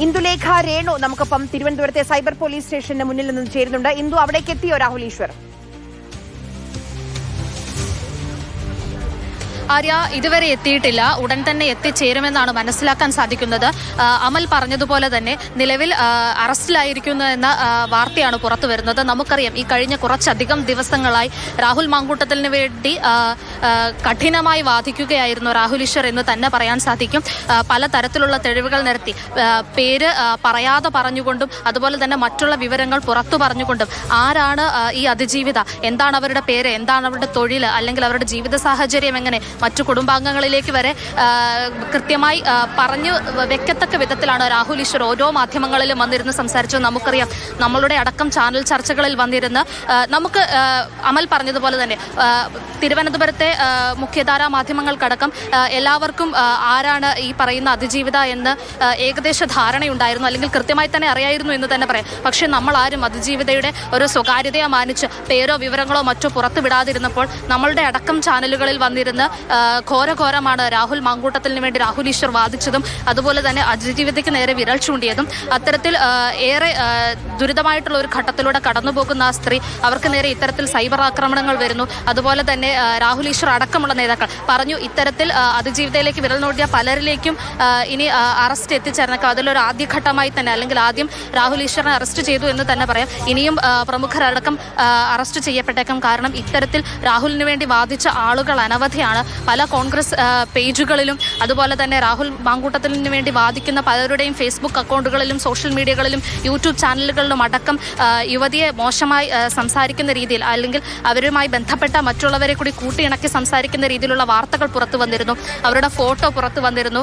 ഇന്ദുലേഖ രേണു നമുക്കൊപ്പം തിരുവനന്തപുരത്തെ cyber police സ്റ്റേഷന്റെ മുന്നിൽ നിന്ന് ചേരുന്നുണ്ട്. ഇന്ദു അവിടേക്ക് എത്തിയോ രാഹുൽ ഈശ്വർ? ആര്യ ഇതുവരെ എത്തിയിട്ടില്ല. ഉടൻ തന്നെ എത്തിച്ചേരുമെന്നാണ് മനസ്സിലാക്കാൻ സാധിക്കുന്നത്. അമൽ പറഞ്ഞതുപോലെ തന്നെ നിലവിൽ അറസ്റ്റിലായിരിക്കുന്നു എന്ന വാർത്തയാണ് പുറത്തു വരുന്നത്. നമുക്കറിയാം ഈ കഴിഞ്ഞ കുറച്ചധികം ദിവസങ്ങളായി രാഹുൽ മാങ്കൂട്ടത്തിന് വേണ്ടി കഠിനമായി വാദിക്കുകയായിരുന്നു രാഹുൽ ഈശ്വർ എന്ന് തന്നെ പറയാൻ സാധിക്കും. പലതരത്തിലുള്ള തെളിവുകൾ നിരത്തി പേര് പറയാതെ പറഞ്ഞുകൊണ്ടും അതുപോലെ തന്നെ മറ്റുള്ള വിവരങ്ങൾ പുറത്തു പറഞ്ഞുകൊണ്ടും ആരാണ് ഈ അതിജീവിത? എന്താണ് അവരുടെ പേര്? എന്താണ് അവരുടെ തൊഴിൽ അല്ലെങ്കിൽ അവരുടെ ജീവിത സാഹചര്യം എങ്ങനെ? മറ്റു കുടുംബാംഗങ്ങളിലേക്ക് വരെ കൃത്യമായി പറഞ്ഞു വെക്കത്തക്ക വിധത്തിലാണ് രാഹുൽ ഈശ്വർ ഓരോ മാധ്യമങ്ങളിലും വന്നിരുന്ന് സംസാരിച്ചത്. നമുക്കറിയാം നമ്മളുടെ അടക്കം ചാനൽ ചർച്ചകളിൽ വന്നിരുന്ന് നമുക്ക് അമൽ പറഞ്ഞതുപോലെ തന്നെ തിരുവനന്തപുരത്തെ മുഖ്യധാരാ മാധ്യമങ്ങൾക്കടക്കം എല്ലാവർക്കും ആരാണ് ഈ പറയുന്ന അതിജീവിത എന്ന് ഏകദേശ ധാരണയുണ്ടായിരുന്നു. അല്ലെങ്കിൽ കൃത്യമായി തന്നെ അറിയായിരുന്നു എന്ന് തന്നെ പറയാം. പക്ഷേ നമ്മൾ ആരും അതിജീവിതയുടെ ഒരു സ്വകാര്യതയെ മാനിച്ച് പേരോ വിവരങ്ങളോ മറ്റോ പുറത്തുവിടാതിരുന്നപ്പോൾ നമ്മളുടെ അടക്കം ചാനലുകളിൽ വന്നിരുന്ന് ഘോരഘോരമാണ് രാഹുൽ മാങ്കൂട്ടത്തിന് വേണ്ടി രാഹുൽ ഈശ്വർ വാദിച്ചതും അതുപോലെ തന്നെ അതിജീവിതയ്ക്ക് നേരെ വിരൽ ചൂണ്ടിയതും അത്തരത്തിൽ ഏറെ ദുരിതമായിട്ടുള്ള ഒരു ഘട്ടത്തിലൂടെ കടന്നുപോകുന്ന ആ സ്ത്രീ അവർക്ക് നേരെ ഇത്തരത്തിൽ സൈബർ ആക്രമണങ്ങൾ വരുന്നു. അതുപോലെ തന്നെ രാഹുൽ ഈശ്വർ അടക്കമുള്ള നേതാക്കൾ പറഞ്ഞു ഇത്തരത്തിൽ അതിജീവിതയിലേക്ക് വിരൽ നോടിയ പലരിലേക്കും ഇനി അറസ്റ്റ് എത്തിച്ചേർന്നേക്കാം. അതിലൊരു ആദ്യഘട്ടമായി തന്നെ അല്ലെങ്കിൽ ആദ്യം രാഹുൽ ഈശ്വറിനെ അറസ്റ്റ് ചെയ്തു എന്ന് തന്നെ പറയാം. ഇനിയും പ്രമുഖരടക്കം അറസ്റ്റ് ചെയ്യപ്പെട്ടേക്കും. കാരണം ഇത്തരത്തിൽ രാഹുലിന് വേണ്ടി വാദിച്ച ആളുകൾ അനവധിയാണ്. പല കോൺഗ്രസ് പേജുകളിലും അതുപോലെ തന്നെ രാഹുൽ മാങ്കൂട്ടത്തിന് വേണ്ടി വാദിക്കുന്ന പലരുടെയും ഫേസ്ബുക്ക് അക്കൗണ്ടുകളിലും സോഷ്യൽ മീഡിയകളിലും യൂട്യൂബ് ചാനലുകളിലും അടക്കം യുവതിയെ മോശമായി സംസാരിക്കുന്ന രീതിയിൽ അല്ലെങ്കിൽ അവരുമായി ബന്ധപ്പെട്ട മറ്റുള്ളവരെ കൂടി കൂട്ടിയിണക്കി സംസാരിക്കുന്ന രീതിയിലുള്ള വാർത്തകൾ പുറത്തു വന്നിരുന്നു. അവരുടെ ഫോട്ടോ പുറത്തു വന്നിരുന്നു.